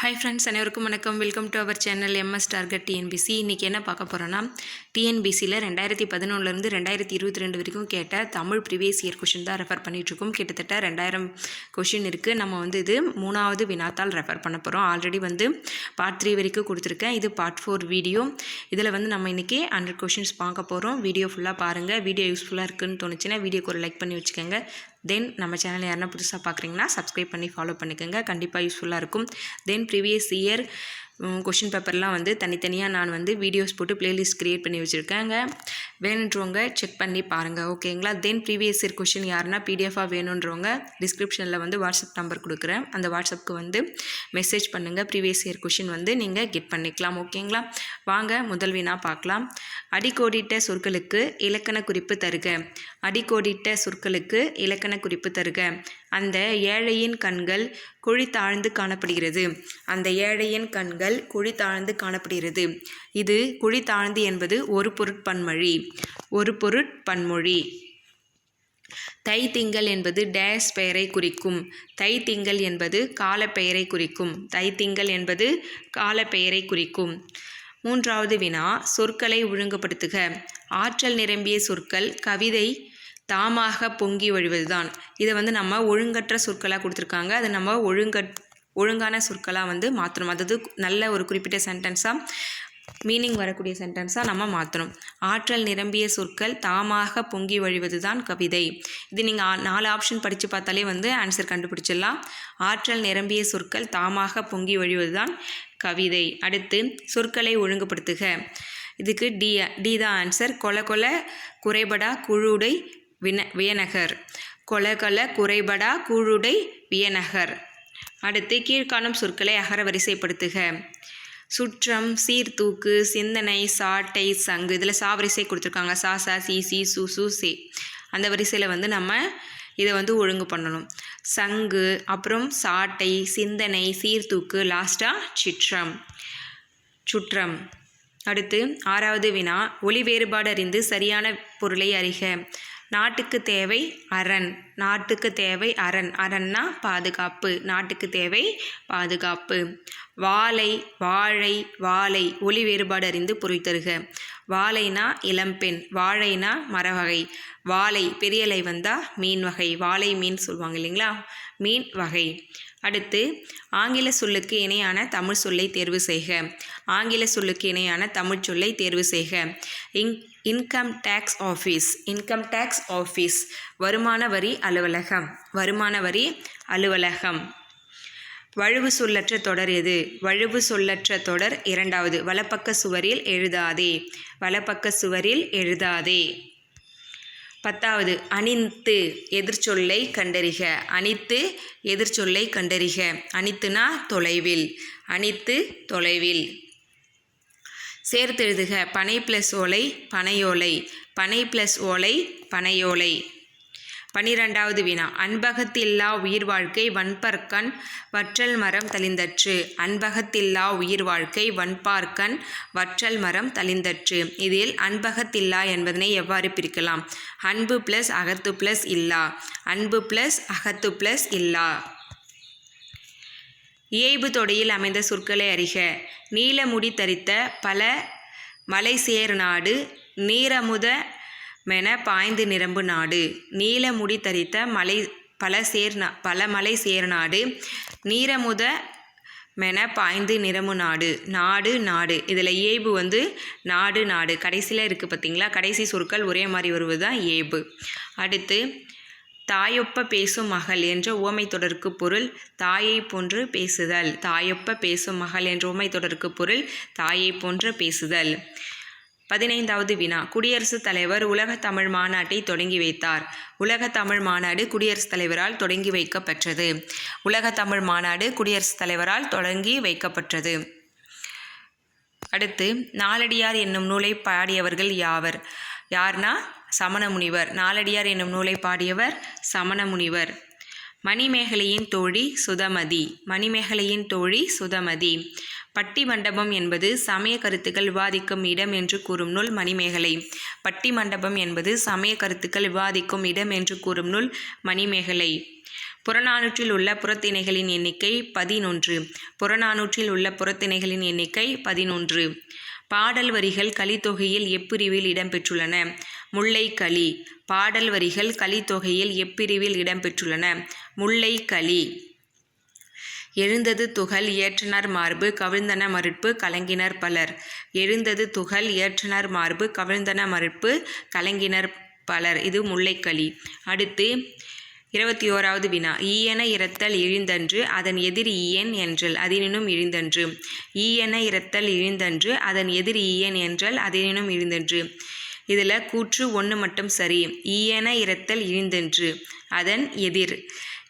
Hi friends அனைவருக்கும் வணக்கம். Welcome to our channel MS target TNPSC இன்றைக்கி என்ன பார்க்க போகிறோன்னா டிஎன்பிசியில் ரெண்டாயிரத்தி பதினொன்றுலேருந்து ரெண்டாயிரத்தி இருபத்தி ரெண்டு வரைக்கும் கேட்ட தமிழ் ப்ரீவியஸ் இயர் கொஷின் தான் ரெஃபர் பண்ணிகிட்ருக்கோம் கிட்டத்தட்ட ரெண்டாயிரம் கொஷின் இருக்குது நம்ம வந்து இது மூணாவது வினாத்தால் ரெஃபர் பண்ண போகிறோம் ஆல்ரெடி வந்து பார்ட் த்ரீ வரைக்கும் கொடுத்துருக்கேன். இது பார்ட் ஃபோர் வீடியோ இதில் வந்து நம்ம இன்றைக்கி ஹண்ட்ரட் கொஷின்ஸ் பார்க்க போகிறோம் வீடியோ ஃபுல்லாக பாருங்கள் வீடியோ யூஸ்ஃபுல்லாக இருக்குன்னு தோணுச்சுன்னா வீடியோக்கு ஒரு லைக் பண்ணி வச்சுக்கோங்க. தென் நம்ம சேனல் யாருன்னா புதுசாக பார்க்குறீங்கன்னா சப்ஸ்கிரைப் பண்ணி ஃபாலோ பண்ணிக்கோங்க. கண்டிப்பாக யூஸ்ஃபுல்லாக இருக்கும். தென் ப்ரீவியஸ் இயர் கொஷின் பேப்பர்லாம் வந்து தனித்தனியாக நான் வந்து வீடியோஸ் போட்டு ப்ளேலிஸ்ட் க்ரியேட் பண்ணி வச்சுருக்கேங்க. வேணுன்றவங்க செக் பண்ணி பாருங்கள் ஓகேங்களா தென் ப்ரீவியஸ் இயர் கொஷின் யாருன்னா பிடிஎஃபாக வேணுன்றவங்க டிஸ்கிரிப்ஷனில் வந்து வாட்ஸ்அப் நம்பர் கொடுக்குறேன். அந்த வாட்ஸ்அப்புக்கு வந்து மெசேஜ் பண்ணுங்கள் ப்ரீவியஸ் இயர் கொஷின் வந்து நீங்கள் கெட் பண்ணிக்கலாம் ஓகேங்களா வாங்க முதல் வினா பார்க்கலாம். அடிக்கோடிட்ட சொற்களுக்கு இலக்கண குறிப்பு தருக. அடிக்கோடிட்ட சொற்களுக்கு இலக்கண குறிப்பு தருக. அந்த ஏழையின் கண்கள் குழி தாழ்ந்து காணப்படுகிறது. அந்த ஏழையின் கண்கள் குழி தாழ்ந்து காணப்படுகிறது. இது குழி தாழ்ந்து என்பது ஒரு பொருட்பன்மொழி. ஒரு பொருட்பன்மொழி. தை திங்கள் என்பது டேஸ் பெயரை குறிக்கும். தை திங்கள் என்பது காலப்பெயரை குறிக்கும். தை திங்கள் என்பது காலப்பெயரை குறிக்கும். மூன்றாவது வினா சொற்களை ஒழுங்குபடுத்துக. ஆற்றல் நிரம்பிய சொற்கள் கவிதை தாமாக பொங்கி வழிவதுதான். இதை வந்து நம்ம ஒழுங்கற்ற சொற்களாக கொடுத்துருக்காங்க. அதை நம்ம ஒழுங்கற் ஒழுங்கான சொற்களாக வந்து மாற்றணும் அதாவது நல்ல ஒரு குறிப்பிட்ட சென்டென்ஸாக மீனிங் வரக்கூடிய சென்டென்ஸாக நம்ம மாற்றணும் ஆற்றல் நிரம்பிய சொற்கள் தாமாக பொங்கி வழிவது தான் கவிதை. இது நீங்கள் நாலு ஆப்ஷன் படித்து பார்த்தாலே வந்து ஆன்சர் கண்டுபிடிச்சிடலாம். ஆற்றல் நிரம்பிய சொற்கள் தாமாக பொங்கி வழிவது தான் கவிதை. அடுத்து சொற்களை ஒழுங்குபடுத்துக. இதுக்கு டி டி தான் ஆன்சர் கொல கொல குறைபடா குழுடை வின வியநகர். கொலகல குறைபடா குழுடை வியநகர். அடுத்து கீழ்காணும் சொற்களை அகர வரிசைப்படுத்துக. சுற்றம் சீர்தூக்கு சிந்தனை சாட்டை சங்கு இதில் சா வரிசை கொடுத்துருக்காங்க. சா சா சி சி சு சு சே. அந்த வரிசையில் வந்து நம்ம இதை வந்து ஒழுங்கு பண்ணணும். சங்கு அப்புறம் சாட்டை சிந்தனை சீர்தூக்கு லாஸ்ட்டாக சிற்றம். சுற்றம். அடுத்து ஆறாவது வினா ஒளி வேறுபாடு அறிந்து சரியான பொருளை அறிக. நாட்டுக்கு தேவை அரண். நாட்டுக்கு தேவை அரண். அரண்னா பாதுகாப்பு. நாட்டுக்கு தேவை பாதுகாப்பு. வாழை வாழை வாழை ஒளி வேறுபாடு அறிந்து புரித்தருக வாழைனா இளம்பெண். வாழைனா மரவகை. வாழை பெரியலை வந்தால் மீன் வகை. வாழை மீன் சொல்லுவாங்க இல்லைங்களா? மீன் வகை. அடுத்து ஆங்கில சொல்லுக்கு இணையான தமிழ் சொல்லை தேர்வு செய்க. ஆங்கில சொல்லுக்கு இணையான தமிழ் சொல்லை தேர்வு செய்க. இங் income tax office income tax office வருமான வரி அலுவலகம் வருமான வரி அலுவலகம். வழுவு சொல்லற்ற தொடர் எது? வழுவு சொல்லற்ற தொடர் இரண்டாவது. வலப்பக்க சுவரில் எழுதாதே. வலப்பக்க சுவரில் எழுதாதே. பத்தாவது அணித்து எதிர்ச்சொல்லை கண்டறிக. அணித்து எதிர்ச்சொல்லை கண்டறிக. அணித்துனா தொலைவில். அணித்து தொலைவில். சேர்த்தெழுதுக. பனை ப்ளஸ் ஓலை பனையோலை. பனை ப்ளஸ் ஓலை பனையோலை. பனிரெண்டாவது வினா அன்பகத்தில்லா உயிர் வாழ்க்கை வன்பர்க்கண் வற்றல் மரம் தளிந்தற்று. அன்பகத்தில்லா உயிர் வாழ்க்கை வன்பார்க்கண் வற்றல் மரம் தளிந்தற்று. இதில் அன்பகத்தில்லா என்பதனை எவ்வாறு பிரிக்கலாம்? அன்பு ப்ளஸ் அகத்து ப்ளஸ் இல்லா. அன்பு ப்ளஸ் அகத்து ப்ளஸ் இல்லா. இயைபு தொடையில் அமைந்த சொற்களை அறிக. நீலமுடி தரித்த பல மலைசேர் நாடு நீரமுத மென பாய்ந்து நிரம்பு நாடு. நீலமுடி தரித்த மலை பல சேர் பல மலை சேர் நாடு நீரமுத மென பாய்ந்து நிரம்பு நாடு. நாடு நாடு. இதில் ஏபு வந்து நாடு நாடு. கடைசியில் இருக்குது பார்த்தீங்களா? கடைசி சொற்கள் ஒரே மாதிரி வருவது தான் ஏபு அடுத்து தாயொப்ப பேசும் மகள் என்ற உவமை தொடருக்கு பொருள் தாயை போன்று பேசுதல். தாயொப்ப பேசும் மகள் என்ற உவமை தொடருக்கு பொருள் தாயை போன்று பேசுதல். பதினைந்தாவது வினா. குடியரசுத் தலைவர் உலக தமிழ் மாநாட்டை தொடங்கி வைத்தார். உலக தமிழ் மாநாடு குடியரசுத் தலைவரால் தொடங்கி வைக்கப்பெற்றது. உலக தமிழ் மாநாடு குடியரசுத் தலைவரால் தொடங்கி வைக்கப்பட்டது அடுத்து நாலடியார் என்னும் நூலை பாடியவர்கள் யாவர்? யார்னா சமண முனிவர் நாலடியார் என்னும் நூலை பாடியவர் சமண முனிவர் மணிமேகலையின் தோழி சுதமதி. மணிமேகலையின் தோழி சுதமதி. பட்டி மண்டபம் என்பது சமய கருத்துக்கள் விவாதிக்கும் இடம் என்று கூறும் நூல் மணிமேகலை. பட்டி மண்டபம் என்பது சமய கருத்துக்கள் விவாதிக்கும் இடம் என்று கூறும் நூல் மணிமேகலை. புறநானூற்றில் உள்ள புறத்திணைகளின் எண்ணிக்கை பதினொன்று. புறநானூற்றில் உள்ள புறத்திணைகளின் எண்ணிக்கை பதினொன்று. பாடல் வரிகள் கலித்தொகையில் எப்பிரிவில் இடம்பெற்றுள்ளன. முல்லை களி பாடல் வரிகள் கலித்தொகையில் எப்பிரிவில் இடம்பெற்றுள்ளன. முல்லை களி எழுந்தது துகள் ஏற்றனர் மார்பு கவிழ்ந்தன மறுப்பு கலங்கினர் பலர். எழுந்தது துகள் ஏற்றனர் மார்பு கவிழ்ந்தன மறுப்பு கலங்கினர் பலர். இது முல்லைக்களி. அடுத்து இருபத்தி ஓராவது வினா. ஈயன இரத்தல் இழிந்தன்று அதன் எதிர் ஈயன் என்றல் அதனினும் இழிந்தன்று. ஈயன இரத்தல் இழிந்தன்று அதன் எதிர் ஈயன் என்றல் அதனினும் இழிந்தன்று. இதில் கூற்று ஒன்று மட்டும் சரி. ஈயன இரத்தல் இழிந்தன்று அதன் எதிர்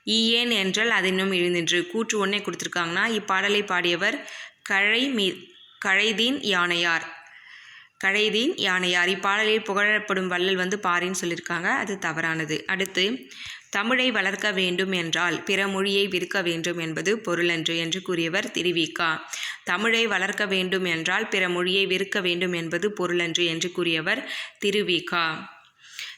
ஈயேன் என்றால் அதனினும் இழிந்தன்று. கூற்று ஒன்றை கொடுத்துருக்காங்கன்னா இப்பாடலை பாடியவர் கழை மீ கழைதீன் யானையார். கழைதீன் யானையார் இப்பாடலில் புகழப்படும் வள்ளல் வந்து பாரின்னு சொல்லியிருக்காங்க. அது தவறானது. அடுத்து தமிழை வளர்க்க வேண்டும் என்றால் பிற மொழியை விற்க வேண்டும் என்பது பொருளன்று என்று கூறியவர் திருவிக்கா தமிழை வளர்க்க வேண்டும் என்றால் பிற மொழியை விற்க வேண்டும் என்பது பொருளன்று என்று கூறியவர் திருவிக்கா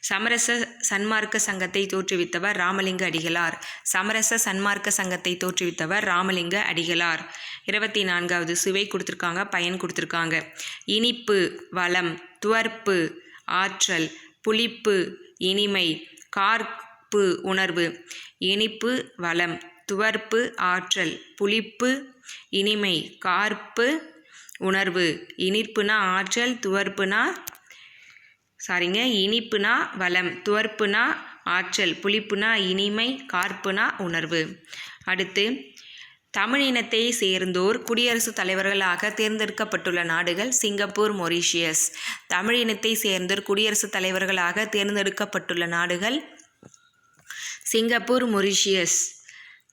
சமரச சன்மார்க்க சங்கத்தை தோற்றுவித்தவர் ராமலிங்க அடிகளார். சமரச சன்மார்க்க சங்கத்தை தோற்றுவித்தவர் ராமலிங்க அடிகளார். இருபத்தி நான்காவது சுவை கொடுத்துருக்காங்க பயன் கொடுத்துருக்காங்க. இனிப்பு வளம் துவர்ப்பு ஆற்றல் புளிப்பு இனிமை கார்ப்பு உணர்வு. இனிப்பு வளம் துவர்ப்பு ஆற்றல் புளிப்பு இனிமை கார்ப்பு உணர்வு. இனிப்புனா ஆற்றல் துவர்ப்புனா சாரிங்க இனிப்புனா வளம் துவர்ப்புனா ஆற்றல் புளிப்புனா இனிமை கார்ப்புனா உணர்வு. அடுத்து தமிழ் இனத்தை சேர்ந்தோர் குடியரசுத் தலைவர்களாக தேர்ந்தெடுக்கப்பட்டுள்ள நாடுகள் சிங்கப்பூர் மொரீஷியஸ். தமிழ் இனத்தை சேர்ந்தோர் குடியரசுத் தலைவர்களாக தேர்ந்தெடுக்கப்பட்டுள்ள நாடுகள் சிங்கப்பூர் மொரீஷியஸ்.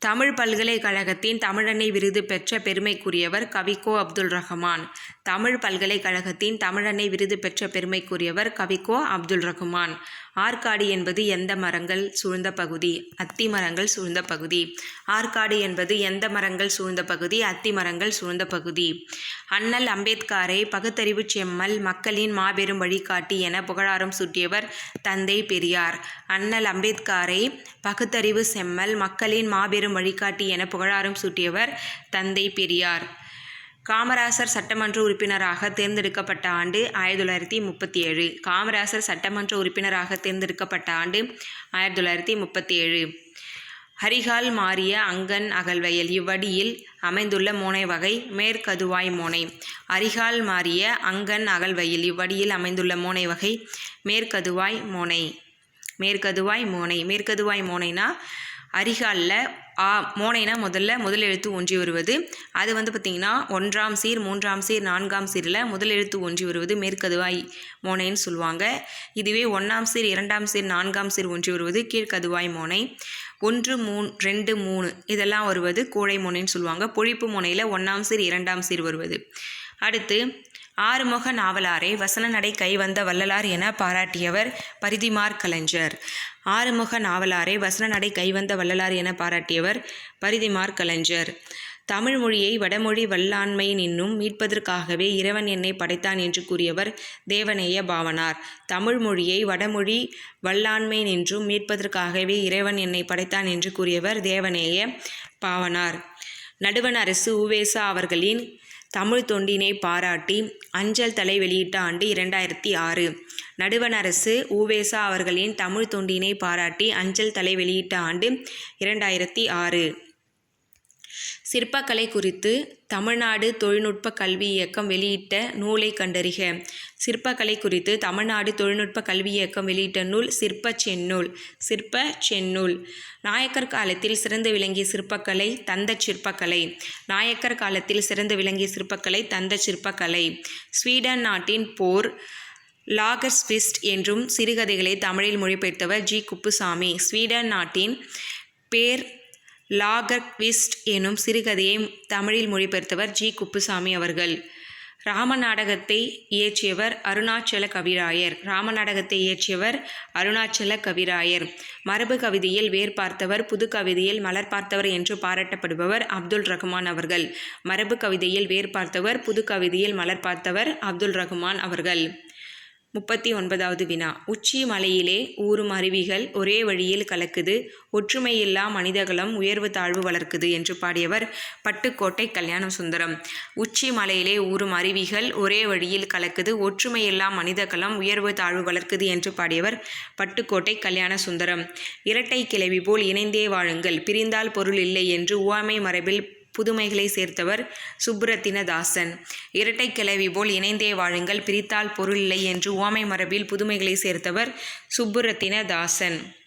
தமிழ் பல்கலைக்கழகத்தின் தமிழன்னை விருது பெற்ற பெருமைக்குரியவர் கவிக்கோ அப்துல் ரஹ்மான். தமிழ் பல்கலைக்கழகத்தின் தமிழன்னை விருது பெற்ற பெருமைக்குரியவர் கவிக்கோ அப்துல் ரஹ்மான். ஆற்காடு என்பது எந்த மரங்கள் சூழ்ந்த பகுதி? அத்தி மரங்கள் சூழ்ந்த பகுதி. ஆற்காடு என்பது எந்த மரங்கள் சூழ்ந்த பகுதி? அத்தி மரங்கள் சூழ்ந்த பகுதி. அண்ணல் அம்பேத்கரை பகுத்தறிவு செம்மல் மக்களின் மாபெரும் வழிகாட்டி என புகழாரம் சூட்டியவர் தந்தை பெரியார். அண்ணல் அம்பேத்கரை பகுத்தறிவு செம்மல் மக்களின் மாபெரும் வழிகாட்டி என புகழாரம் சூட்டியவர் தந்தை பெரியார். காமராசர் சட்டமன்ற உறுப்பினராக தேர்ந்தெடுக்கப்பட்ட ஆண்டு ஆயிரத்தி தொள்ளாயிரத்தி முப்பத்தி ஏழு காமராசர் சட்டமன்ற உறுப்பினராக தேர்ந்தெடுக்கப்பட்ட ஆண்டு ஆயிரத்தி தொள்ளாயிரத்தி முப்பத்தி ஏழு ஹரிகால் மாறிய அங்கன் அகல்வயல் இவ்வடியில் அமைந்துள்ள மோனை வகை மேற்கதுவாய் மோனை. அரிகால் மாறிய அங்கன் அகல்வயல் இவ்வடியில் அமைந்துள்ள மோனை வகை மேற்கதுவாய் மோனை. மேற்கதுவாய் மோனை. மேற்கதுவாய் மோனைனா அரிகாலில் ஆ மோனைனா முதல்ல முதல் எழுத்து ஒன்றி வருவது. அது வந்து பார்த்திங்கன்னா ஒன்றாம் சீர் மூன்றாம் சீர் நான்காம் சீரில் முதல் எழுத்து ஒன்றி வருவது மேற்கதுவாய் மோனைன்னு சொல்லுவாங்க. இதுவே ஒன்றாம் சீர் இரண்டாம் சீர் நான்காம் சீர் ஒன்றி வருவது கீழ்கதுவாய் மோனை. ஒன்று மூணு ரெண்டு மூணு. இதெல்லாம் வருவது கோழை முனைன்னு சொல்லுவாங்க. பொழிப்பு முனையில் ஒன்றாம் சீர் இரண்டாம் சீர் வருவது. அடுத்து ஆறுமுக நாவலாரை வசன நடை கைவந்த வள்ளலார் என பாராட்டியவர் பரிதிமார் கலைஞர். ஆறுமுக நாவலாரை வசன நடை கைவந்த வள்ளலார் என பாராட்டியவர் பரிதிமார் கலைஞர். தமிழ் மொழியை வடமொழி வல்லாண்மை நின்னும் மீட்பதற்காகவே இறைவன் என்னை படைத்தான் என்று கூறியவர் தேவநேய பாவனார். தமிழ் மொழியை வடமொழி வல்லாண்மை நின்றும் மீட்பதற்காகவே இறைவன் என்னை படைத்தான் என்று கூறியவர் தேவநேய பாவனார். நடுவண் அரசு உவேசா அவர்களின் தமிழ் தொண்டினை பாராட்டி அஞ்சல் தலை வெளியிட்ட ஆண்டு இரண்டாயிரத்தி ஆறு. நடுவண் அரசு உவேசா அவர்களின் தமிழ் தொண்டினை பாராட்டி அஞ்சல் தலை வெளியிட்ட ஆண்டு இரண்டாயிரத்தி ஆறு. சிற்பக்கலை குறித்து தமிழ்நாடு தொழில்நுட்ப கல்வி இயக்கம் வெளியிட்ட நூலை கண்டறிக. சிற்பக்கலை குறித்து தமிழ்நாடு தொழில்நுட்ப கல்வி இயக்கம் வெளியிட்ட நூல் சிற்ப செந்நூல் சிற்ப செந்நூல். நாயக்கர் காலத்தில் சிறந்து விளங்கிய சிற்பக்கலை தந்த சிற்பக்கலை. நாயக்கர் காலத்தில் சிறந்து விளங்கிய சிற்பக்கலை தந்த சிற்பக்கலை. ஸ்வீடன் நாட்டின் போர் லாகர்ஸ்விஸ்ட் என்றும் சிறுகதைகளை தமிழில் மொழிபெயர்த்தவர் ஜி. குப்புசாமி. ஸ்வீடன் நாட்டின் பேர் லாகர்க்விஸ்ட் எனும் சிறுகதையை தமிழில் மொழிபெயர்த்தவர் ஜி. குப்புசாமி அவர்கள். ராம நாடகத்தை இயற்றியவர் அருணாச்சல கவிராயர். ராம நாடகத்தை இயற்றியவர் அருணாச்சல கவிராயர். மரபு கவிதையில் வேர் பார்த்தவர் புது கவிதையில் மலர் பார்த்தவர் என்று பாராட்டப்படுபவர் அப்துல் ரஹ்மான் அவர்கள். மரபு கவிதையில் வேர் பார்த்தவர் புது கவிதையில் மலர் பார்த்தவர் அப்துல் ரஹ்மான் அவர்கள். முப்பத்தி ஒன்பதாவது வினா. உச்சி மலையிலே ஊறும் அருவிகள் ஒரே வழியில் கலக்குது. ஒற்றுமையில்லா மனிதகுலம் உயர்வு தாழ்வு வளர்க்குது என்று பாடியவர் பட்டுக்கோட்டை கல்யாண சுந்தரம் உச்சி மலையிலே ஊறும் அருவிகள் ஒரே வழியில் கலக்குது. ஒற்றுமையில்லா மனிதகுலம் உயர்வு தாழ்வு வளர்க்குது என்று பாடியவர் பட்டுக்கோட்டை கல்யாண சுந்தரம் இரட்டை கிளவி போல் இணைந்தே வாழுங்கள். பிரிந்தால் பொருள் இல்லை என்று உவாமை மரபில் புதுமைகளை சேர்த்தவர் சுப்புரத்தினதாசன் இரட்டை கிளவி போல் இணைந்தே வாழுங்கள் பிரித்தால் பொருள் இல்லை என்று உவமை மரபில் புதுமைகளை சேர்த்தவர் சுப்புரத்தினதாசன்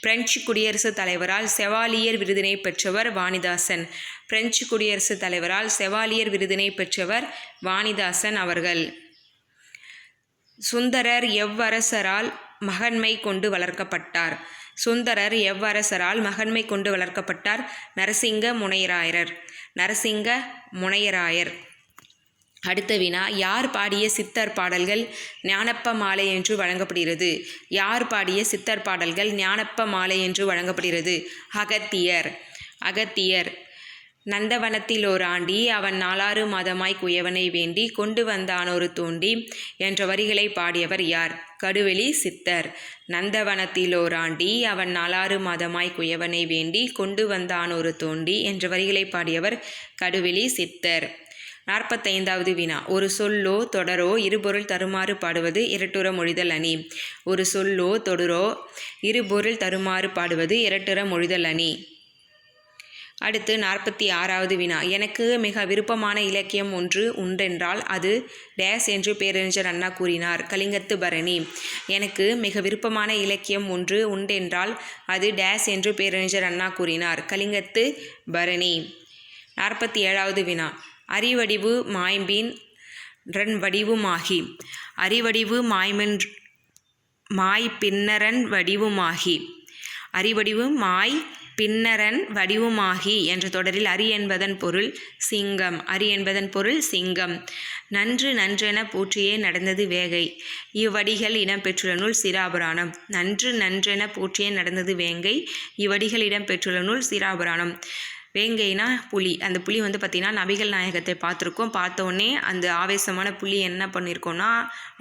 பிரெஞ்சு குடியரசுத் தலைவரால் செவாலியர் விருதினை பெற்றவர் வாணிதாசன். பிரெஞ்சு குடியரசுத் தலைவரால் செவாலியர் விருதினை பெற்றவர் வாணிதாசன் அவர்கள். சுந்தரர் எவ்வரசரால் மகன்மை கொண்டு வளர்க்கப்பட்டார். சுந்தரர் எவ்வரசரால் மகன்மை கொண்டு வளர்க்கப்பட்டார். நரசிங்க முனையராயர். நரசிங்க முனையராயர். அடுத்த வினா யார் பாடிய சித்தர் பாடல்கள் ஞானப்ப மாலை என்று வழங்கப்படுகிறது? யார் பாடிய சித்தர் பாடல்கள் ஞானப்ப மாலை என்று வழங்கப்படுகிறது? அகத்தியர். அகத்தியர். நந்தவனத்தில் ஓராண்டி ஆண்டி அவன் நாலாறு மாதமாய் குயவனை வேண்டி கொண்டு வந்தானொரு தோண்டி என்ற வரிகளை பாடியவர் யார்? கடுவெளி சித்தர். நந்தவனத்தில் ஓராண்டி ஆண்டி அவன் நாலாறு மாதமாய் குயவனை வேண்டி கொண்டு வந்தானொரு தோண்டி என்ற வரிகளை பாடியவர் கடுவெளி சித்தர். நாற்பத்தைந்தாவது வினா. ஒரு சொல்லோ தொடரோ இருபொருள் தருமாறு பாடுவது இரட்டுற மொழிதல் அணி. ஒரு சொல்லோ தொடரோ இருபொருள் தருமாறு பாடுவது இரட்டுற மொழிதல் அணி. அடுத்து நாற்பத்தி ஆறாவது வினா. எனக்கு மிக விருப்பமான இலக்கியம் ஒன்று உண்டென்றால் அது டேஸ் என்று பேரறிஞர் அண்ணா கூறினார். கலிங்கத்து பரணி. எனக்கு மிக விருப்பமான இலக்கியம் ஒன்று உண்டென்றால் அது டேஸ் என்று பேரறிஞர் அண்ணா கூறினார். கலிங்கத்து பரணி. நாற்பத்தி ஏழாவது வினா. அறிவடிவு மாய்பின் ரன் வடிவுமாகி அறிவடிவு மாய்மென் மாய் பின்னரன் வடிவுமாகி அறிவடிவு மாய் பின்னரன் வடிவுமாகி என்ற தொடரில் அரி என்பதன் பொருள் சிங்கம். அரி என்பதன் பொருள் சிங்கம். நன்று நன்றென போற்றியே நடந்தது வேகை. இவ்வடிகள் இடம்பெற்றுள்ள நூல் சிராபுராணம். நன்று நன்றென போற்றியே நடந்தது வேங்கை. இவ்வடிகள் இடம்பெற்றுள்ள நூல் சிராபுராணம். வேங்கைனா புலி. அந்த புலி வந்து பார்த்திங்கன்னா நபிகள் நாயகத்தை பார்த்துருக்கோம். பார்த்தோன்னே அந்த ஆவேசமான புலி என்ன பண்ணியிருக்கோன்னா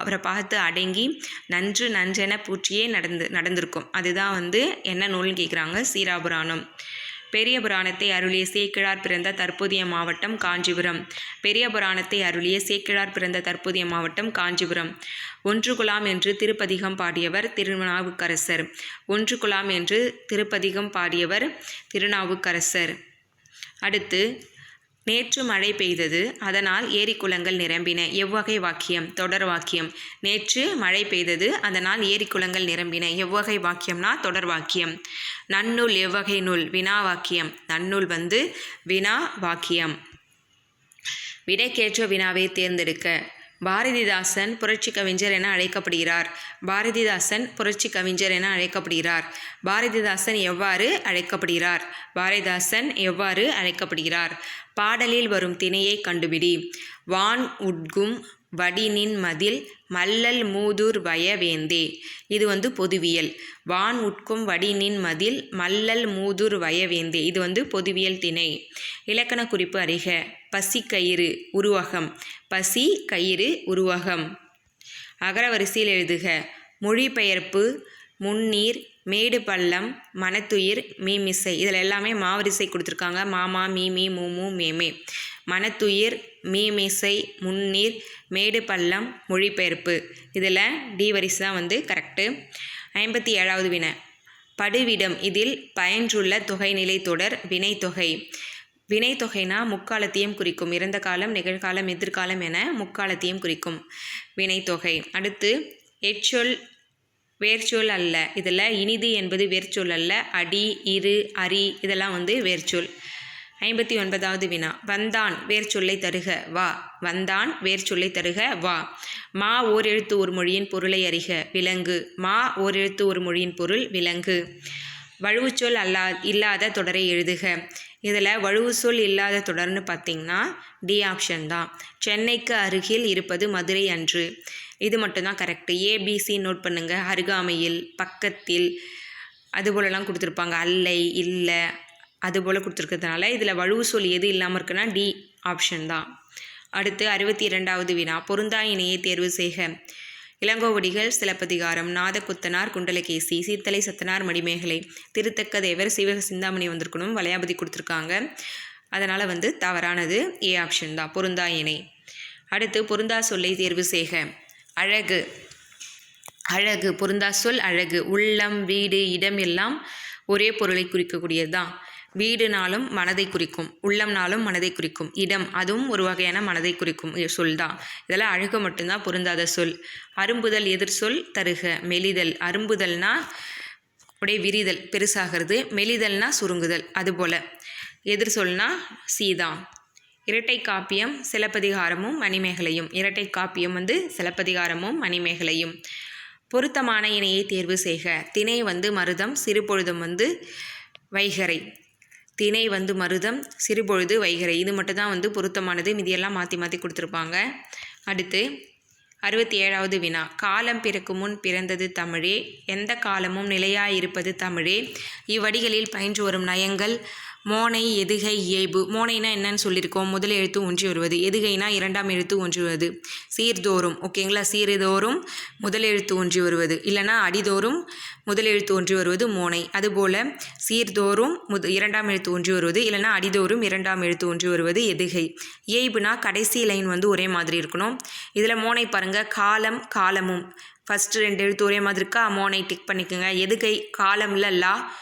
அவரை பார்த்து அடங்கி நன்று நன்றென பூச்சியே நடந்து நடந்திருக்கும். அதுதான் வந்து என்ன நூல்னு கேட்குறாங்க சீராபுராணம். பெரிய புராணத்தை அருளிய சேக்கிழார் பிறந்த தற்போதைய மாவட்டம் காஞ்சிபுரம். பெரிய புராணத்தை அருளிய சேக்கிழார் பிறந்த தற்போதைய மாவட்டம் காஞ்சிபுரம். ஒன்று குலாம் என்று திருப்பதிகம் பாடியவர் திருநாவுக்கரசர். ஒன்று குலாம் என்று திருப்பதிகம் பாடியவர் திருநாவுக்கரசர். அடுத்து நேற்று மழை பெய்தது. அதனால் ஏரி குளங்கள் நிரம்பின. எவ்வகை வாக்கியம் தொடர் வாக்கியம். நேற்று மழை பெய்தது. அதனால் ஏரி குளங்கள் நிரம்பின. எவ்வகை வாக்கியம்னா தொடர் வாக்கியம். நன்னூல் எவ்வகை நூல்? வினா வாக்கியம். நன்னூல் வந்து வினா வாக்கியம். விடைக்கேற்ற வினாவை தேர்ந்தெடுக்க. பாரதிதாசன் புரட்சி கவிஞர் என அழைக்கப்படுகிறார். பாரதிதாசன் புரட்சி கவிஞர் என அழைக்கப்படுகிறார். பாரதிதாசன் எவ்வாறு அழைக்கப்படுகிறார்? பாரதிதாசன் எவ்வாறு அழைக்கப்படுகிறார்? பாடலில் வரும் திணையை கண்டுபிடி. வான் உட்கும் வடினின் மதில் மல்லல் மூதூர் வயவேந்தே. இது வந்து பொதுவியல். வான் உட்கும் வடினின் மதில் மல்லல் மூதூர் வயவேந்தே. இது வந்து பொதுவியல் திணை. இலக்கண குறிப்பு அறிக. பசி கயிறு உருவகம். பசி கயிறு உருவகம். அகரவரிசையில் எழுதுக. மொழிபெயர்ப்பு முன்னீர் மேடு பள்ளம் மனத்துயிர் மீமிசை. இதில் எல்லாமே மாவரிசை கொடுத்துருக்காங்க. மாமா மீமி மூமு மேமே. மனத்துயிர் மீமிசை முன்னீர் மேடு பள்ளம் மொழிபெயர்ப்பு. இதில் டி வரிசை தான் வந்து கரெக்டு ஐம்பத்தி ஏழாவது வினை. படுவிடம் இதில் பயன்றுள்ள தொகைநிலை தொடர் வினைத்தொகை. வினைத்தொகைனா முக்காலத்தையும் குறிக்கும். இறந்த காலம் நிகழ்காலம் எதிர்காலம் என முக்காலத்தையும் குறிக்கும் வினைத்தொகை. அடுத்து எச்சொல் வேர்ச்சொல் அல்ல. இதில் இனிது என்பது வேர்ச்சொல் அல்ல. அடி இரு அரி இதெல்லாம் வந்து வேர்ச்சொல். ஐம்பத்தி ஒன்பதாவது வினா. வந்தான் வேர்ச்சொல்லை தருக வா. வந்தான் வேர்ச்சொல்லை தருக வா. மா ஓர் எழுத்து ஒரு மொழியின் பொருளை அறிக விலங்கு. மா ஓர் எழுத்து ஒரு மொழியின் பொருள் விலங்கு. வழுவுச்சொல் அல்லா இல்லாத தொடரை எழுதுக. இதில் வழுவு சொல் இல்லாத தொடர்னு பார்த்தீங்கன்னா டி ஆப்ஷன் தான். சென்னைக்கு அருகில் இருப்பது மதுரை அன்று. இது மட்டும்தான் கரெக்டு ஏபிசி நோட் பண்ணுங்கள் அருகாமையில் பக்கத்தில் அதுபோலலாம் கொடுத்துருப்பாங்க. அல்லை இல்லை அதுபோல் கொடுத்துருக்கிறதுனால இதில் வழுவு சொல் எது இல்லாமல் இருக்குன்னா டி ஆப்ஷன் தான். அடுத்து அறுபத்தி இரண்டாவது வினா. பொருந்தா இணையை தேர்வு செய்க. இளங்கோவடிகள் சிலப்பதிகாரம் நாதகுத்தனார் குண்டலகேசி சீத்தலை சத்தனார் மடிமேகலை திருத்தக்க தேவர் சிவக சிந்தாமணி வந்திருக்கணும் வளையாபதி கொடுத்துருக்காங்க. அதனால் வந்து தவறானது ஏ ஆப்ஷன் தான். பொருந்தா இணை அடுத்து பொருந்தா சொல்லை தேர்வு செய்க. அழகு. அழகு. பொருந்தா சொல் அழகு. உள்ளம் வீடு இடம் எல்லாம் ஒரே பொருளை குறிக்கக்கூடியது தான். வீடுனாலும் மனதை குறிக்கும் உள்ளம்னாலும் மனதை குறிக்கும் இடம் அதுவும் ஒரு வகையான மனதை குறிக்கும் சொல் தான் இதெல்லாம் அழகு மட்டும்தான் பொருந்தாத சொல். அரும்புதல் எதிர் சொல் தருக. மெலிதல் அரும்புதல்னா அப்படியே விரிதல் பெருசாகிறது. மெலிதல்னா சுருங்குதல் அதுபோல். எதிர் சொல்னா சீதா. இரட்டை காப்பியம் சிலப்பதிகாரமும் மணிமேகலையும். இரட்டை காப்பியம் வந்து சிலப்பதிகாரமும் மணிமேகலையும். பொருத்தமான இணையை தேர்வு செய்க. திணை வந்து மருதம் சிறுபொழுதும் வந்து வைகரை திணை வந்து மருதம் சிறுபொழுது வைகரை. இது மட்டும் தான் வந்து பொருத்தமானது. மீதியெல்லாம் மாற்றி மாற்றி கொடுத்துருப்பாங்க. அடுத்து அறுபத்தி ஏழாவது வினா. காலம் பிறக்கும் முன் பிறந்தது தமிழே. எந்த காலமும் நிலையாயிருப்பது தமிழே. இவ்வடிகளில் பயின்று வரும் நயங்கள் மோனை எதுகை இயைபு மோனைனா என்னன்னு சொல்லியிருக்கோம். முதல் எழுத்து ஒன்றி வருவது. எதுகைனா இரண்டாம் எழுத்து ஒன்றி வருவது. சீர்தோறும். ஓகேங்களா? சீர்தோறும் முதல் எழுத்து ஒன்றி வருவது. இல்லைனா அடிதோறும் முதல் எழுத்து ஒன்றி வருவது மோனை. அதுபோல் சீர்தோறும் முத இரண்டாம் எழுத்து ஒன்றி வருவது. இல்லைனா அடிதோறும் இரண்டாம் எழுத்து ஒன்றி வருவது எதுகை. இயைபுனா கடைசி லைன் வந்து ஒரே மாதிரி இருக்கணும். இதில் மோனை பாருங்கள் காலம் காலமும். ஃபஸ்ட்டு ரெண்டு எழுத்து ஒரே மாதிரி இருக்கா? மோனை டிக் பண்ணிக்கோங்க. எதுகை காலம்ல லா.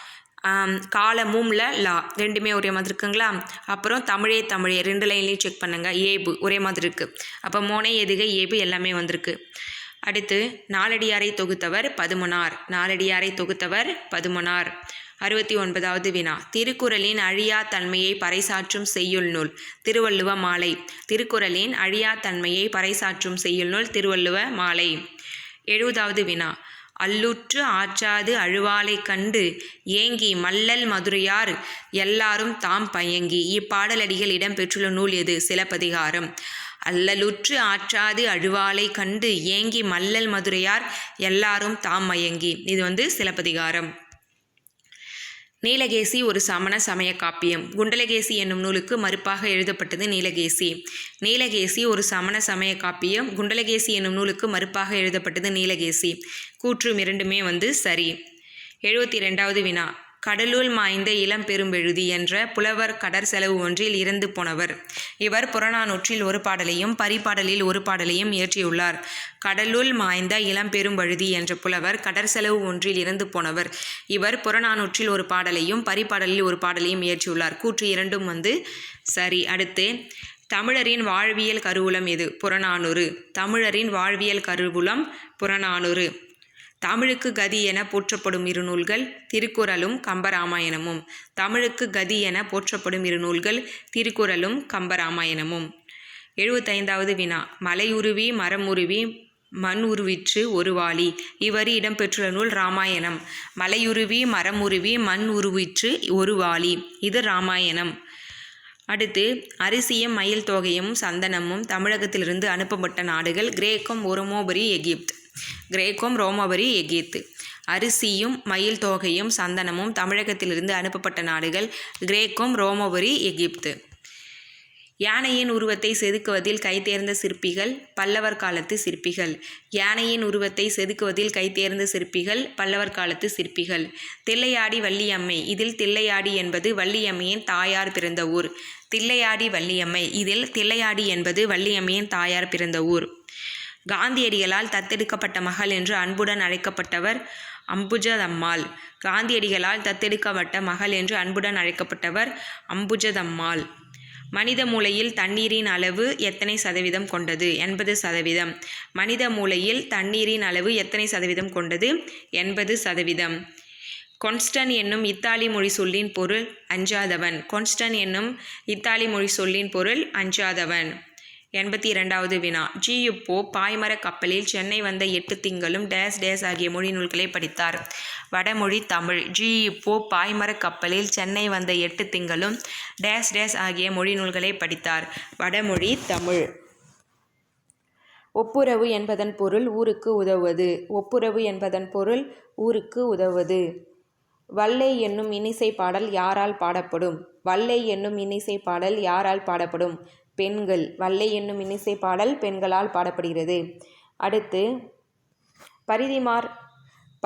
காலமும்ல லா. ரெண்டுமே ஒரே மாதிரி இருக்குங்களா? அப்புறம் தமிழே தமிழே. ரெண்டு லைன்லேயும் செக் பண்ணுங்கள் ஏபு ஒரே மாதிரி இருக்குது அப்போ மோனை எதுகை ஏபு எல்லாமே வந்திருக்கு. அடுத்து நாலடியாரை தொகுத்தவர் பதுமனார். நாலடியாரை தொகுத்தவர் பதுமனார். அறுபத்தி ஒன்பதாவது வினா. திருக்குறளின் அழியா தன்மையை பறைசாற்றும் செய்யுள் நூல் திருவள்ளுவ மாலை. திருக்குறளின் அழியா தன்மையை பறைசாற்றும் செய்யுள் நூல் திருவள்ளுவ மாலை. எழுபதாவது வினா. அல்லுற்று ஆற்றாது அழுவாலை கண்டு ஏங்கி மல்லல் மதுரையார் எல்லாரும் தாம் பயங்கி. இப்பாடலடிகள் இடம்பெற்றுள்ள நூல் எது? சிலப்பதிகாரம். அல்லலுற்று ஆற்றாது அழுவாலை கண்டு ஏங்கி மல்லல் மதுரையார் எல்லாரும் தாம் மயங்கி. இது வந்து சிலப்பதிகாரம். நீலகேசி ஒரு சமண சமய காப்பியம். குண்டலகேசி என்னும் நூலுக்கு மறுப்பாக எழுதப்பட்டது நீலகேசி. நீலகேசி ஒரு சமண சமய காப்பியம். குண்டலகேசி என்னும் நூலுக்கு மறுப்பாக எழுதப்பட்டது நீலகேசி. கூற்றும் இரண்டுமே வந்து சரி. எழுபத்தி ரெண்டாவது வினா. கடலுள் மாய்ந்த இளம் பெரும்பெழுதி என்ற புலவர் கடற் செலவு ஒன்றில் இறந்து போனவர். இவர் புறநானூற்றில் ஒரு பாடலையும் பரிபாடலில் ஒரு பாடலையும் இயற்றியுள்ளார். கடலுள் மாய்ந்த இளம் பெரும்பழுதி என்ற புலவர் கடற் செலவு ஒன்றில் இறந்து போனவர். இவர் புறநானூற்றில் ஒரு பாடலையும் பரிபாடலில் ஒரு பாடலையும் இயற்றியுள்ளார். கூற்று இரண்டும் வந்து சரி அடுத்து. தமிழரின் வாழ்வியல் கருவூலம் எது? புறநானூறு. தமிழரின் வாழ்வியல் கருவூலம் புறநானூறு. தமிழுக்கு கதி என போற்றப்படும் இரு நூல்கள் திருக்குறளும் கம்பராமாயணமும். தமிழுக்கு கதி என போற்றப்படும் இரு நூல்கள் திருக்குறளும் கம்பராமாயணமும். எழுபத்தைந்தாவது வினா. மலையுருவி மரமுருவி மண் உருவிற்று ஒரு வாளி. இவ்வரி இடம்பெற்றுள்ள நூல் ராமாயணம். மலையுருவி மரமுருவி மண் உருவிற்று ஒரு வாளி. இது ராமாயணம். அடுத்து அரிசியும் மயில் தொகையும் சந்தனமும் தமிழகத்திலிருந்து அனுப்பப்பட்ட நாடுகள் கிரேக்கம் ஒரோமோபரி எகிப்து. கிரேக்கம் ரோமவரி எகிப்து. அரிசியும் மயில் தொகையும் சந்தனமும் தமிழகத்திலிருந்து அனுப்பப்பட்ட நாடுகள் கிரேக்கம் ரோமவரி எகிப்து. யானையின் உருவத்தை செதுக்குவதில் கைதேர்ந்த சிற்பிகள் பல்லவர் காலத்து சிற்பிகள். யானையின் உருவத்தை செதுக்குவதில் கைதேர்ந்த சிற்பிகள் பல்லவர் காலத்து சிற்பிகள். தில்லையாடி வள்ளியம்மை. இதில் தில்லையாடி என்பது வள்ளியம்மையின் தாயார் பிறந்த ஊர். தில்லையாடி வள்ளியம்மை. இதில் தில்லையாடி என்பது வள்ளியம்மையின் தாயார் பிறந்த ஊர். காந்தியடிகளால் தத்தெடுக்கப்பட்ட மகள் என்று அன்புடன் அழைக்கப்பட்டவர் அம்புஜதம்மாள். காந்தியடிகளால் தத்தெடுக்கப்பட்ட மகள் என்று அன்புடன் அழைக்கப்பட்டவர் அம்புஜதம்மாள். மனித மூளையில் தண்ணீரின் அளவு எத்தனை சதவீதம் கொண்டது? எண்பது சதவீதம். மனித மூளையில் தண்ணீரின் அளவு எத்தனை சதவீதம் கொண்டது? எண்பது சதவீதம். கொன்ஸ்டன் என்னும் இத்தாலி மொழி சொல்லின் பொருள் அஞ்சாதவன். கொன்ஸ்டன் என்னும் இத்தாலி மொழி சொல்லின் பொருள் அஞ்சாதவன். எண்பத்தி இரண்டாவது வினா. ஜியுப்போ பாய்மர கப்பலில் சென்னை வந்த எட்டு திங்களும் டேஸ் டேஸ் ஆகிய மொழி நூல்களை படித்தார். வடமொழி தமிழ். ஜியுப்போ பாய்மர கப்பலில் சென்னை வந்த எட்டு திங்களும் டேஸ் டேஸ் ஆகிய மொழி நூல்களை படித்தார். வடமொழி தமிழ். ஒப்புரவு என்பதன் பொருள் ஊருக்கு உதவுவது. ஒப்புரவு என்பதன் பொருள் ஊருக்கு உதவுவது. வல்லை என்னும் இன்னிசை பாடல் யாரால் பாடப்படும்? வல்லை என்னும் இன்னிசை பாடல் யாரால் பாடப்படும்? பெண்கள். வல்லை என்னும் இன்னிசை பாடல் பெண்களால் பாடப்படுகிறது. அடுத்து பரிதிமார்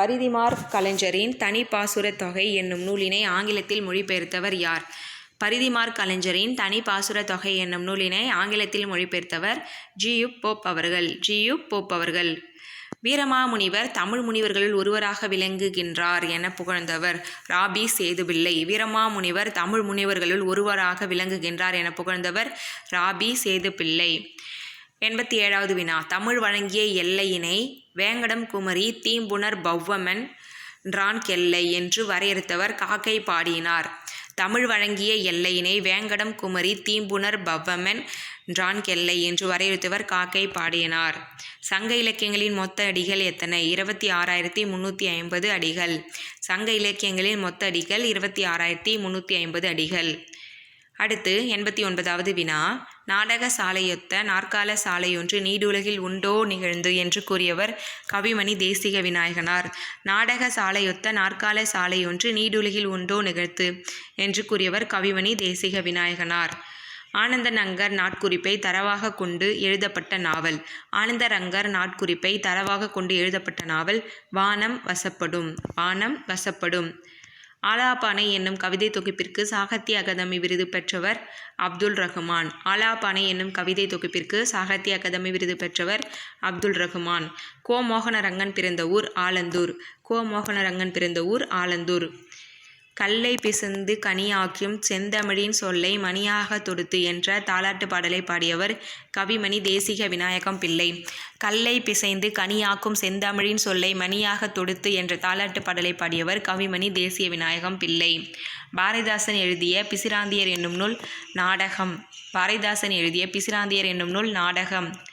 பரிதிமார் கலைஞரின் தனிப்பாசுரத் தொகை என்னும் நூலினை ஆங்கிலத்தில் மொழிபெயர்த்தவர் யார்? பரிதிமார் கலைஞரின் தனி பாசுரத் தொகை என்னும் நூலினை ஆங்கிலத்தில் மொழிபெயர்த்தவர் ஜியு போப் அவர்கள். ஜியு போப் அவர்கள். வீரமாமுனிவர் தமிழ் முனிவர்களுள் ஒருவராக விளங்குகின்றார் என புகழ்ந்தவர். ராபி சேதுபிள்ளை வீரமாமுனிவர் தமிழ் முனிவர்களுள் ஒருவராக விளங்குகின்றார் என புகழ்ந்தவர் ராபி சேதுபிள்ளை. எண்பத்தி ஏழாவது வினா. தமிழ் வழங்கிய எல்லையினை வேங்கடம் குமரி தீம்புணர் பவ்வமன் ரான் கெல்லை என்று வரையறுத்தவர் காக்கை பாடினார். தமிழ் வழங்கிய எல்லையினை வேங்கடம் குமரி தீம்புணர் பவ்வமன் ன்றான் கெல்லை. என்று வரையறுத்தவர் காக்கை பாடியனார். சங்க இலக்கியங்களின் மொத்த அடிகள் எத்தனை? இருபத்தி ஆறாயிரத்தி முந்நூற்றி ஐம்பது அடிகள். சங்க இலக்கியங்களின் மொத்த அடிகள் இருபத்தி ஆறாயிரத்தி முந்நூற்றி ஐம்பது அடிகள். அடுத்து எண்பத்தி ஒன்பதாவது வினா. நாடக சாலையொத்த நாற்கால சாலையொன்று நீடுலகில் உண்டோ நிகழ்ந்து என்று கூறியவர் கவிமணி தேசிக விநாயகனார். நாடக சாலையொத்த நாற்கால சாலையொன்று நீடுலகில் உண்டோ நிகழ்த்து என்று கூறியவர் கவிமணி தேசிக விநாயகனார். ஆனந்தநங்கர் நாட்குறிப்பை தரவாக கொண்டு எழுதப்பட்ட நாவல். ஆனந்தரங்கர் நாட்குறிப்பை தரவாக கொண்டு எழுதப்பட்ட நாவல் வானம் வசப்படும் வானம் வசப்படும். ஆலாபானை என்னும் கவிதை தொகுப்பிற்கு சாகித்ய அகாதமி விருது பெற்றவர் அப்துல் ரஹ்மான். ஆலாபானை என்னும் கவிதை தொகுப்பிற்கு சாகித்ய அகாதமி விருது பெற்றவர் அப்துல் ரஹ்மான். கோ மோகனரங்கன் பிறந்த ஊர் ஆலந்தூர். கோ மோகனரங்கன் பிறந்த ஊர் ஆலந்தூர். கல்லை பிசைந்து கனியாக்கியும் செந்தமிழின் சொல்லை மணியாக தொடுத்து என்ற தாலாட்டு பாடலை பாடியவர் கவிமணி தேசிக விநாயகம் பிள்ளை. கல்லை பிசைந்து கனியாக்கும் செந்தமிழின் சொல்லை மணியாக தொடுத்து என்ற தாலாட்டு பாடலை பாடியவர் கவிமணி தேசிய விநாயகம் பிள்ளை. பாரதிதாசன் எழுதிய பிசிராந்தியர் என்னும் நூல் நாடகம். பாரதிதாசன் எழுதிய பிசிராந்தியர் என்னும் நூல் நாடகம்.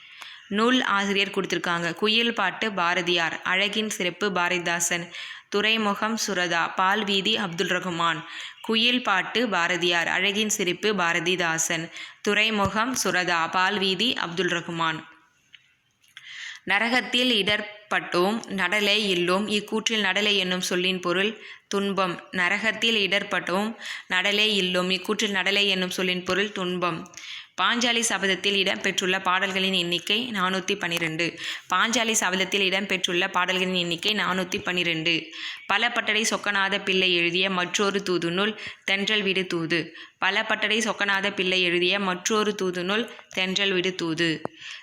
நூல் ஆசிரியர் கொடுத்துருக்காங்க. குயில் பாட்டு பாரதியார் அழகின் சிறப்பு பாரதிதாசன் துறைமுகம் சுரதா பால் வீதி அப்துல் ரகுமான். குயில் பாட்டு பாரதியார் அழகின் சிரிப்பு பாரதிதாசன் துறைமுகம் சுரதா பால் வீதி அப்துல் ரகுமான். நரகத்தில் இடர்பட்டோம் நடலை இல்லோம். இக்கூற்றில் நடலை என்னும் சொல்லின் பொருள் துன்பம். நரகத்தில் இடர்பட்டோம் நடலே இல்லோம். இக்கூற்றில் நடலை என்னும் சொல்லின் பொருள் துன்பம். பாஞ்சாலி சபதத்தில் இடம்பெற்றுள்ள பாடல்களின் எண்ணிக்கை நானூற்றி பன்னிரெண்டு பாஞ்சாலி சபதத்தில் இடம்பெற்றுள்ள பாடல்களின் எண்ணிக்கை நானூற்றி பன்னிரெண்டு பலப்பட்டடை சொக்கநாத பிள்ளை எழுதிய மற்றொரு தூது நூல் தென்றல் விடு தூது. பலப்பட்டடை சொக்கநாத பிள்ளை எழுதிய மற்றொரு தூது நூல் தென்றல் விடு தூது.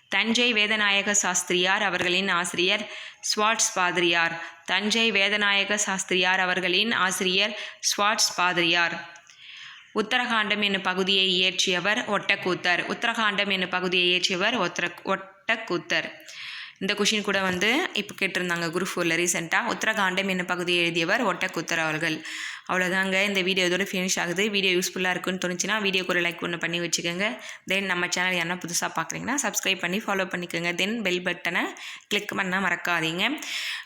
தஞ்சை வேதநாயக சாஸ்திரியார் அவர்களின் ஆசிரியர் ஸ்வாட்ஸ் பாதிரியார் தஞ்சை வேதநாயக சாஸ்திரியார் அவர்களின் ஆசிரியர் ஸ்வாட்ஸ் பாதிரியார் உத்தரகாண்டம் என்னும் பகுதியை இயற்றியவர் ஒட்டக்கூத்தர். உத்தரகாண்டம் என்னும் பகுதியை இயற்றியவர் ஒத்தர ஒட்டக்கூத்தர். இந்த கொஷின் கூட வந்து இப்போ கேட்டிருந்தாங்க குரூப் ஃபோரில் ரீசெண்டாக உத்தரகாண்டம் என்ன பகுதியை எழுதியவர் ஒட்டக்கூத்தர் அவர்கள். அவ்வளோதாங்க இந்த வீடியோ இதோட ஃபினிஷ் ஆகுது. வீடியோ யூஸ்ஃபுல்லாக இருக்குன்னு தோணுச்சுன்னா வீடியோக்கு ஒரு லைக் ஒன்று பண்ணி வச்சுக்கோங்க. தென் நம்ம சேனல் யாரா புதுசாக பார்க்குறீங்கன்னா சப்ஸ்கிரைப் பண்ணி ஃபாலோ பண்ணிக்கோங்க. தென் பெல் பட்டனை கிளிக் பண்ணால் மறக்காதீங்க.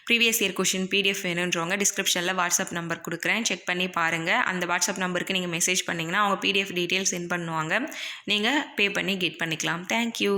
ப்ரீவியஸ் இயர் கொஷின் பிடிஎஃப் வேணுன்றவங்க டிஸ்கிரிப்ஷனில் வாட்ஸ்அப் நம்பர் கொடுக்குறேன். செக் பண்ணி பாருங்கள் அந்த வாட்ஸ்அப் நம்பருக்கு நீங்கள் மெசேஜ் பண்ணிங்கன்னா அவங்க பிடிஎஃப் டீட்டெயில்ஸ் சென்ட் பண்ணுவாங்க. நீங்கள் பே பண்ணி கெட் பண்ணிக்கலாம். தேங்க்யூ